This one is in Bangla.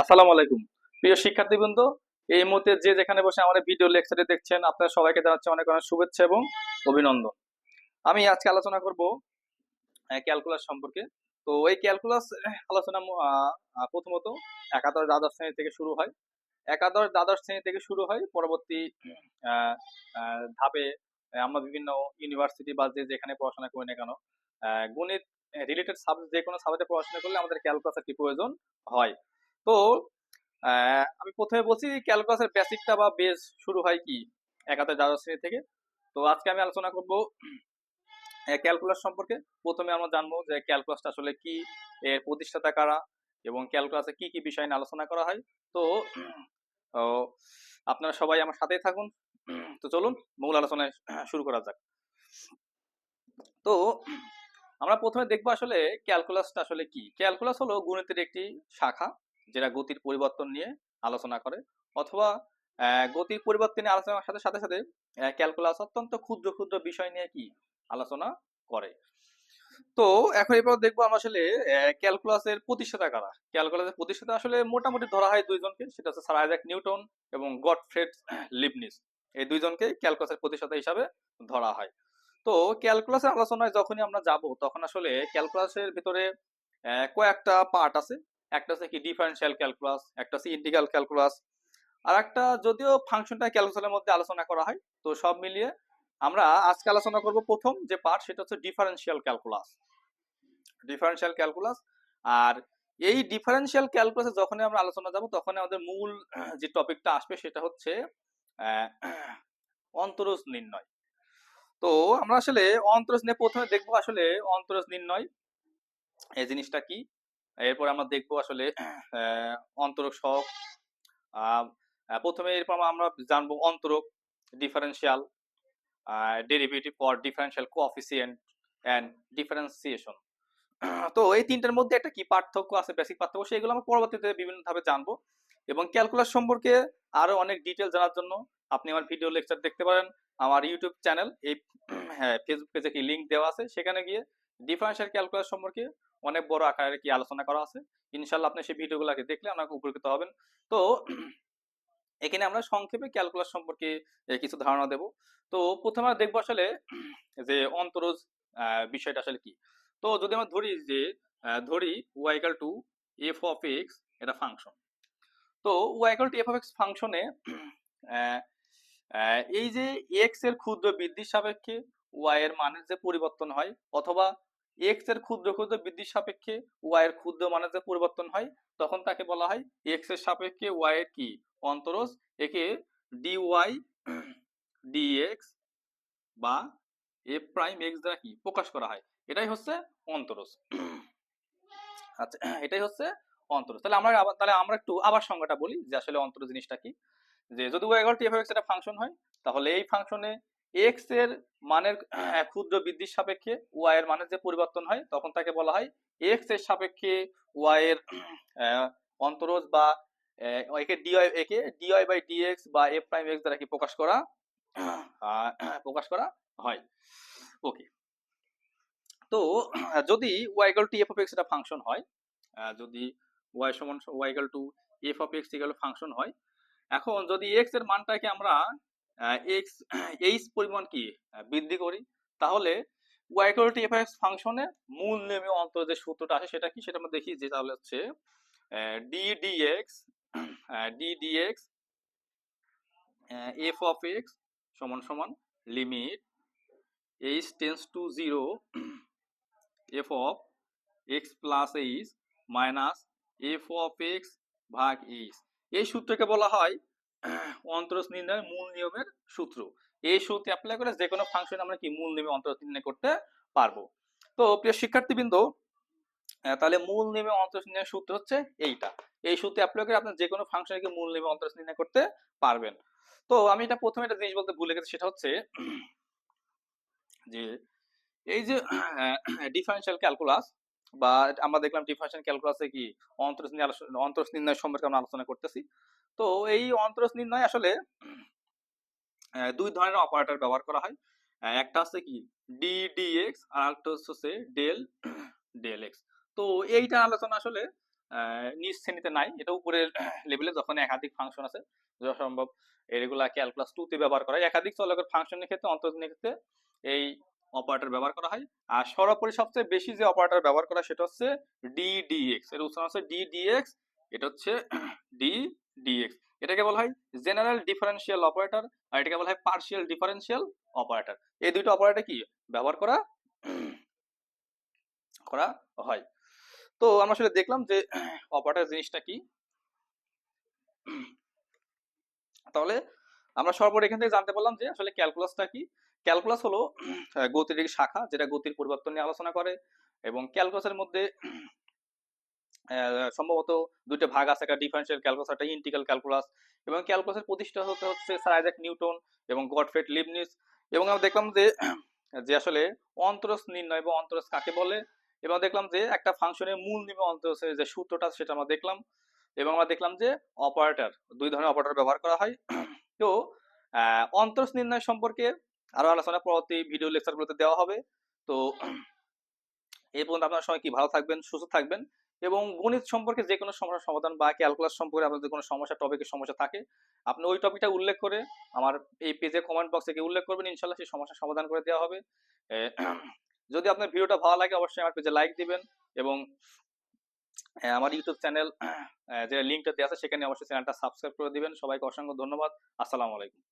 আসসালামু আলাইকুম। প্রিয় শিক্ষার্থীবৃন্দ, এই মুহূর্তে যে যেখানে বসে আমাদের ভিডিও লেকচারে দেখছেন, আপনাদের সবাইকে জানাচ্ছি অনেক অনেক শুভেচ্ছা এবং অভিনন্দন। আমি আজকে আলোচনা করব ক্যালকুলাস সম্পর্কে। তো এই ক্যালকুলাস আলোচনা প্রথমত একাদশ দ্বাদশ শ্রেণি থেকে শুরু হয়। একাদশ দ্বাদশ শ্রেণি থেকে শুরু হয়, পরবর্তী ধাপে আমরা বিভিন্ন ইউনিভার্সিটি বা যে যেখানে পড়াশোনা করি না কেন গণিত রিলেটেড সাবজেক্ট যে কোনো সাবজেক্টে পড়াশোনা করলে আমাদের ক্যালকুলাস কি প্রয়োজন হয়। তো আমি প্রথমে বলছি ক্যালকুলাসের বেসিকটা বা বেস শুরু হয় কি? একাদশ দ্বাদশ শ্রেণি থেকে। তো আজকে আমি আলোচনা করব ক্যালকুলাস সম্পর্কে। প্রথমে আমরা জানব যে ক্যালকুলাসটা আসলে কি, এর প্রতিষ্ঠাতা কারা এবং ক্যালকুলাসে কি কি বিষয় নিয়ে আলোচনা করা হয়। তো আপনারা সবাই আমার সাথেই থাকুন। তো চলুন, মূল আলোচনায় শুরু করা যাক। তো, আমরা প্রথমে দেখব আসলে ক্যালকুলাসটা আসলে কি? ক্যালকুলাস হলো গণিতের একটি শাখা। যেটা গতির পরিবর্তন নিয়ে আলোচনা করে, অথবা গতির পরিবর্তন নিয়ে আলোচনার সাথে সাথে সাথে ক্যালকুলাস অত্যন্ত ক্ষুদ্র ক্ষুদ্র বিষয় নিয়ে কি আলোচনা করে। তো এখন এবার দেখব আমরা আসলে ক্যালকুলাসের প্রতিষ্ঠাতা কারা? ক্যালকুলাসের প্রতিষ্ঠাতা আসলে মোটামুটি ধরা হয় দুইজনকে, সেটা হচ্ছে স্যার আইজাক নিউটন এবং গডফ্রেড লিবনিস এই দুইজনকে ক্যালকুলাসের প্রতিষ্ঠাতা হিসাবে ধরা হয়। তো ক্যালকুলাসের আলোচনায় যখনই আমরা যাব, তখন আসলে ক্যালকুলাসের ভিতরে কয়েকটা পার্ট আছে। একটা হচ্ছে কি ডিফারেন্সিয়াল ক্যালকুলাস একটা হচ্ছে ইন্টিগ্রাল ক্যালকুলাস আর একটা যদিও ফাংশনটা ক্যালকুলাসের মধ্যে আলোচনা করা হয়, তো সব মিলিয়ে আমরা আজকে আলোচনা করব প্রথম যে পার্ট সেটা হচ্ছে ডিফারেন্সিয়াল ক্যালকুলাস ডিফারেন্সিয়াল ক্যালকুলাস আর এই ডিফারেন্সিয়াল ক্যালকুলাসে যখনই আমরা আলোচনা যাব তখন আমাদের মূল যে টপিকটা আসবে সেটা হচ্ছে অন্তরজ নির্ণয়। তো আমরা আসলে অন্তরজ নিয়ে প্রথমে দেখব আসলে অন্তরজ নির্ণয়, এই জিনিসটা কি? এরপর আমরা দেখব আসলে অন্তরক আহ, প্রথমে এরপর আমরা জানব অন্তরক differential derivative for differential coefficient and differentiation তো এই তিনটার মধ্যে একটা কি পার্থক্য আছে বেসিক পার্থক্য সেগুলো আমরা পরবর্তীতে বিভিন্ন ভাবে জানব। এবং ক্যালকুলাস সম্পর্কে আরও অনেক ডিটেল জানার জন্য আপনি আমার ভিডিও লেকচার দেখতে পারেন আমার ইউটিউব চ্যানেল এই ফেসবুক পেজে কি লিংক দেওয়া আছে। সেখানে গিয়ে ডিফারেন্সিয়াল ক্যালকুলাস সম্পর্কে অনেক বড় আকারে কি আলোচনা করা আছে। ইনশাল্লাহ আপনি সেই ভিডিওগুলোকে দেখলে আপনাকে উপকৃত হবেন। তো এখানে আমরা সংক্ষেপে ক্যালকুলাস সম্পর্কে কিছু ধারণা দেব। তো প্রথমে আমরা দেখব আসলে যে অন্তরজ বিষয়টা আসলে কি? তো যদি আমরা ধরি যে ধরি Y equal to F of X এটা ফাংশন তো Y equal to F of X ফাংশনে এই যে এক্সের ক্ষুদ্র বৃদ্ধির সাপেক্ষে ওয়াই এর মানের যে পরিবর্তন হয়, অথবা এক্সের ক্ষুদ্র ক্ষুদ্র বৃদ্ধির সাপেক্ষে ওয়াই এর ক্ষুদ্র মানের যে পরিবর্তন হয়। তখন তাকে বলা হয় এক্সের সাপেক্ষে ওয়াই এর কি? অন্তরজ একে ডি ওয়াই ডি এক্স বা এফ প্রাইম এক্স দ্বারা কি? প্রকাশ করা হয়। এটাই হচ্ছে অন্তরজ আচ্ছা এটাই হচ্ছে অন্তরজ তাহলে আমরা আবার, তাহলে আমরা একটু আবার সংজ্ঞাটা বলি যে আসলে অন্তরজ জিনিসটা কি? যে যদি ওয়াই এগারো টি এফ এক্স একটা ফাংশন হয়, তাহলে এই ফাংশনে এক্সের মানের ক্ষুদ্র বৃদ্ধির সাপেক্ষে ওয়াই এর মানের যে পরিবর্তন হয়, তখন তাকে বলা হয় এক্সের সাপেক্ষে ওয়াই এর অন্তরজ বা একে ডিওয়াই একে D Y by D X বা এফ প্রাইম এক্স দ্বারা কি প্রকাশ করা প্রকাশ করা হয়। ওকে তো যদি Y equal to F of X এটা ফাংশন হয় যদি ওয়াই সমান Y equal to F of X equal function হয়, এখন যদি এক্সের মানটাকে আমরা এক্স এইচ পরিমাণ কি? বৃদ্ধি করি। তাহলে Y equal to F X ফাংশনে মূল নিয়মীয় অন্তর যে সূত্রটা আছে সেটা কি? সেটা আমরা দেখি যে তাহলে হচ্ছে D D X D D X F of X সমান সমান limit H tends to zero F of X plus H minus F of X ভাগ এইচ এই সূত্রকে বলা হয় অন্তরজ নির্ণয়ের মূল নিয়মের সূত্র। এই সূত্রে অ্যাপ্লাই করে যে কোনো ফাংশন আমরা কি মূল নিয়মে অন্তরজ নির্ণয় করতে পারব। তো প্রিয় শিক্ষার্থীবৃন্দ তাহলে মূল নিয়মে অন্তরজ নির্ণয়ের সূত্র হচ্ছে এইটা। এই সূত্রে অ্যাপ্লাই করে আপনি যে কোনো ফাংশনকে মূল নিয়মে অন্তরজ নির্ণয় করতে পারবেন। তো আমি এটা প্রথমে একটা জিনিস বলতে ভুলে গেছি, সেটা হচ্ছে যে এই যে ডিফারেন্সিয়াল ক্যালকুলাস বা আমরা দেখলাম ডিফারেন্সিয়াল ক্যালকুলাসে কি অন্তরজ নিয়ে আলোচনা অন্তরজ নির্ণয় সম্পর্কে আমরা আলোচনা করতেছি। তো এই অন্তরজ নির্ণয় আসলে দুই ধরনের অপারেটর ব্যবহার করা হয়। একটা হচ্ছে কি ডি ডি এক্স আর একটা হচ্ছে ডেল ডেল এক্স তো এইটা আলোচনা আসলে নিচ শ্রেণীতে নাই। এটা উপরের লেভেলে যখন একাধিক ফাংশন আছে, যথাসম্ভব এগুলা ক্যালকুলাস টু তে ব্যবহার করা হয়। একাধিক চলকের ফাংশনের ক্ষেত্রে অন্তর্জনের ক্ষেত্রে এই অপারেটর ব্যবহার করা হয়। আর সর্বোপরি সবচেয়ে বেশি যে অপারেটর ব্যবহার করা সেটা হচ্ছে ডিডিএক্স এর উচ্চারণ হচ্ছে ডিডিএক্স এটা হচ্ছে ডিডিএক্স এটাকে বলা হয় জেনারেল ডিফারেন্সিয়াল অপারেটর আর এটাকে বলা হয় পার্শিয়াল ডিফারেন্সিয়াল অপারেটর এই দুইটা অপারেটর কি? ব্যবহার করা করা হয়। তো আমরা আসলে দেখলাম যে অপারেটর জিনিসটা কি। তাহলে আমরা সর্বোপরি এখান থেকে জানতে পারলাম যে আসলে ক্যালকুলাসটা কি। ক্যালকুলাস হলো গতির শাখা যেটা গতির পরিবর্তন নিয়ে আলোচনা করে এবং ক্যালকুলাসের মধ্যে সম্ভবত দুইটা ভাগ আছে, একটা ডিফারেন্সিয়াল ক্যালকুলাস একটা ইন্টিগ্রাল ক্যালকুলাস এবং ক্যালকুলাসের প্রতিষ্ঠা হতে হচ্ছে স্যার আইজাক নিউটন এবং গডফ্রেড লিবনিস এবং আমরা দেখলাম যে যে আসলে অন্তরস নির্ণয় বা অন্তরস কাকে বলে? এবং দেখলাম যে একটা ফাংশনের মূল নিবে অন্তরসের যে সূত্রটা সেটা আমরা দেখলাম। এবং আমরা দেখলাম যে অপারেটর দুই ধরনের অপারেটর ব্যবহার করা হয়। তো অন্তরস নির্ণয় সম্পর্কে আরও আলোচনা পরবর্তী ভিডিও লেকচারগুলোতে দেওয়া হবে। তো এই পর্যন্ত আপনারা সবাই কি ভালো থাকবেন, সুস্থ থাকবেন? এবং গণিত সম্পর্কে যে কোনো সমস্যার সমাধান বা ক্যালকুলাস সম্পর্কে আপনাদের কোনো সমস্যা টপিকের সমস্যা থাকে, আপনি ওই টপিকটা উল্লেখ করে আমার এই পেজে কমেন্ট বক্সে গিয়ে উল্লেখ করবেন, ইনশাল্লাহ সেই সমস্যার সমাধান করে দেওয়া হবে। যদি আপনার ভিডিওটা ভালো লাগে, অবশ্যই আমার পেজে লাইক দিবেন এবং আমার ইউটিউব চ্যানেল যে লিঙ্কটা দেওয়া আছে, সেখানে অবশ্যই চ্যানেলটা সাবস্ক্রাইব করে দিবেন। সবাইকে অসংখ্য ধন্যবাদ। আসসালামু আলাইকুম।